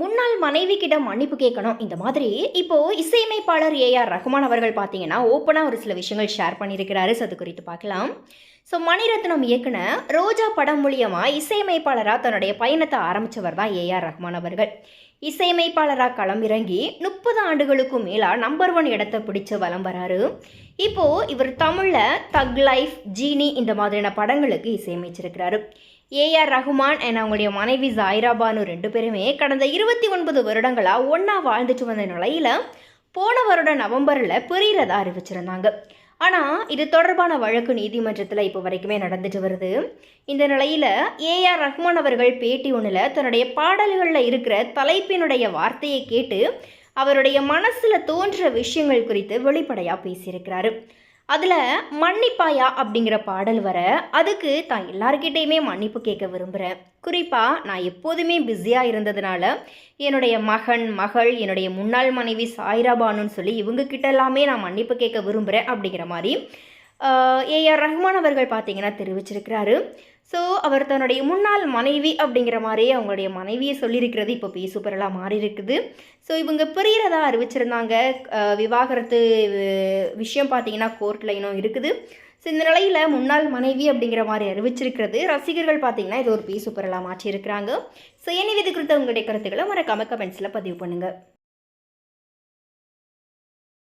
முன்னாள் மனைவி கிட்ட மன்னிப்பு கேட்கணும். இந்த மாதிரி இப்போ இசையமைப்பாளர் ஏஆர் ரஹ்மான் அவர்கள் பார்த்தீங்கன்னா ஓப்பனாக ஒரு சில விஷயங்கள் ஷேர் பண்ணியிருக்கிறாரு. ஸோ அது குறித்து பார்க்கலாம். ஸோ மணிரத்னம் இயக்குன ரோஜா படம் மூலியமாக இசையமைப்பாளராக தன்னுடைய பயணத்தை ஆரம்பித்தவர் தான் ஏஆர் ரஹ்மான் அவர்கள். இசையமைப்பாளராக களமிறங்கி முப்பது ஆண்டுகளுக்கும் மேலாக நம்பர் ஒன் இடத்தை பிடிச்ச வலம் வராரு. இப்போது இவர் தமிழில் தக் லைஃப் ஜீனி இந்த மாதிரியான படங்களுக்கு இசையமைச்சிருக்கிறாரு. ஏஆர் ரஹ்மான் அண்ட் அவங்களுடைய மனைவி ஜாயிராபானு ரெண்டு பேருமே கடந்த இருபத்தி ஒன்பது வருடங்களாக ஒன்றா வாழ்ந்துட்டு வந்த நிலையில் போன வருடம் நவம்பரில் பிரியறதா அறிவிச்சிருந்தாங்க. ஆனால் இது தொடர்பான வழக்கு நீதிமன்றத்தில் இப்போ வரைக்குமே நடந்துட்டு வருது. இந்த நிலையில் ஏஆர் ரஹ்மான் அவர்கள் பேட்டி ஒன்றில் தன்னுடைய பாடல்களில் இருக்கிற தலைப்பினுடைய வார்த்தையை கேட்டு அவருடைய மனசில் தோன்ற விஷயங்கள் குறித்து வெளிப்படையாக பேசியிருக்கிறாரு. அதில் மன்னிப்பாயா அப்படிங்கிற பாடல் வர அதுக்கு தான் எல்லாருக்கிட்டேயுமே மன்னிப்பு கேட்க விரும்புகிறேன் குறிப்பாக நான் எப்போதுமே பிஸியாக இருந்ததுனால என்னுடைய மகன் மகள் என்னுடைய முன்னாள் மனைவி சாய்ரா பானுன்னு சொல்லி இவங்கக்கிட்ட எல்லாமே நான் மன்னிப்பு கேட்க விரும்புகிறேன் அப்படிங்கிற மாதிரி ஏஆர் ரஹ்மான் அவர்கள் பார்த்தீங்கன்னா தெரிவிச்சிருக்கிறாரு. ஸோ அவர் தன்னுடைய முன்னாள் மனைவி அப்படிங்கிற மாதிரியே அவங்களுடைய மனைவியை சொல்லியிருக்கிறது. இப்போ பேசு பொருளாக மாறி இருக்குது ஸோ இவங்க பிரியறதா அறிவிச்சிருந்தாங்க. விவாகரத்து விஷயம் பார்த்தீங்கன்னா கோர்ட்டில் இன்னும் இருக்குது. ஸோ இந்த நிலையில் முன்னாள் மனைவி அப்படிங்கிற மாதிரி அறிவிச்சிருக்கிறது. ரசிகர்கள் பார்த்தீங்கன்னா இது ஒரு பேசு பொருளாக மாற்றியிருக்கிறாங்க. ஸோ என்ன இது குறித்த உங்களுடைய கருத்துக்களை மறக்காம கமெண்ட்ஸில் பதிவு பண்ணுங்கள்